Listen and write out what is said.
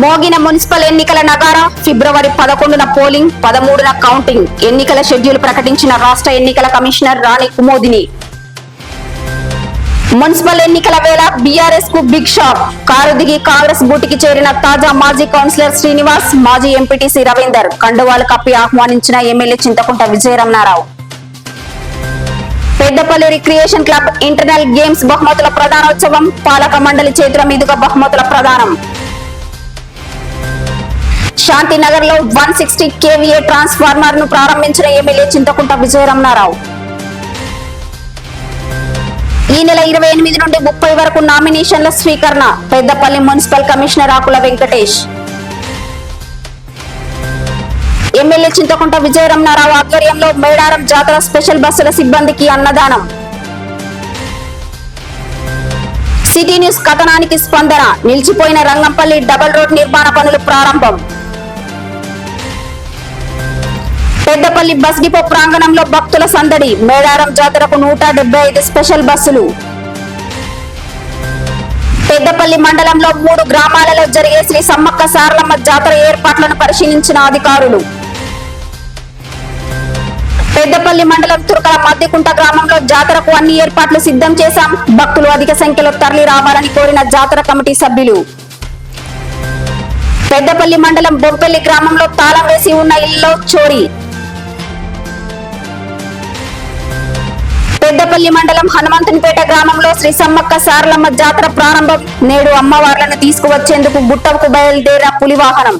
మోగిన municipal ఎన్నికల నగార ఫిబ్రవరి పదకొండున polling పదమూడున కౌంటింగ్. ఎన్నికల షెడ్యూల్ ప్రకటించిన రాష్ట్ర ఎన్నికల కమిషనర్ రాణి కుమోదిని. మున్సిపల్ ఎన్నికల వేళ బీఆర్ఎస్కు బిగ్ షాక్. కారు దిగి కాంగ్రెస్ బూటికి చేరిన తాజా మాజీ కౌన్సిలర్ శ్రీనివాస్ మాజీ ఎంపీటీసీ రవీందర్ కండువాలు కప్పి ఆహ్వానించిన MLA Chinthakunta Vijayaramanarao. Peddapalli recreation club internal games బహుమతుల ప్రధానోత్సవం పాలక మండలి చేతుల మీదుగా బహుమతుల ప్రదానం. శాంతినగర్లో వన్ సిక్స్టీ కేవీఏ ట్రాన్స్ఫార్మర్ను ప్రారంభించిన ఎమ్మెల్యే చింతకుంట విజయరమణారావు. ఈ నెల ఇరవై ఎనిమిది నుండి ముప్పై వరకు నామినేషన్ల స్వీకరణ Peddapalli municipal commissioner Akula Venkatesh. MLA Chinthakunta Vijayaramanarao ఆధ్వర్యంలో మేడారం జాతర స్పెషల్ బస్సుల సిబ్బందికి అన్నదానం. సిటీ న్యూస్ కథనానికి స్పందన నిలిచిపోయిన రంగంపల్లి డబుల్ రోడ్ నిర్మాణ పనులు ప్రారంభం. పెద్దపల్లి బస్ డిపో ప్రాంగణంలో భక్తుల సందడి. మేడారం జాతరకు నూట ఐదు స్పెషల్ బస్సులు. పెద్దపల్లి మండలంలో మూడు గ్రామాలలో జరిగే శ్రీ సమ్మక్క సారలమ్మ జాతర ఏర్పాట్లను పరిశీలించిన అధికారులు. పెద్దపల్లి మండలం తురకల మద్దికుంట గ్రామంలో జాతరకు అన్ని ఏర్పాట్లు సిద్ధం చేశాం. భక్తులు అధిక సంఖ్యలో తరలి రావాలని కోరిన జాతర కమిటీ సభ్యులు. పెద్దపల్లి మండలం బొంపెల్లి గ్రామంలో తాళం వేసి ఉన్న ఇల్లు చోరీ. పెద్దపల్లి మండలం హనుమంతునిపేట గ్రామంలో శ్రీ సమ్మక్క సారలమ్మ జాతర ప్రారంభం నేడు అమ్మవార్లను తీసుకువచ్చేందుకు గుట్టకు బయలుదేరిన పులి వాహనం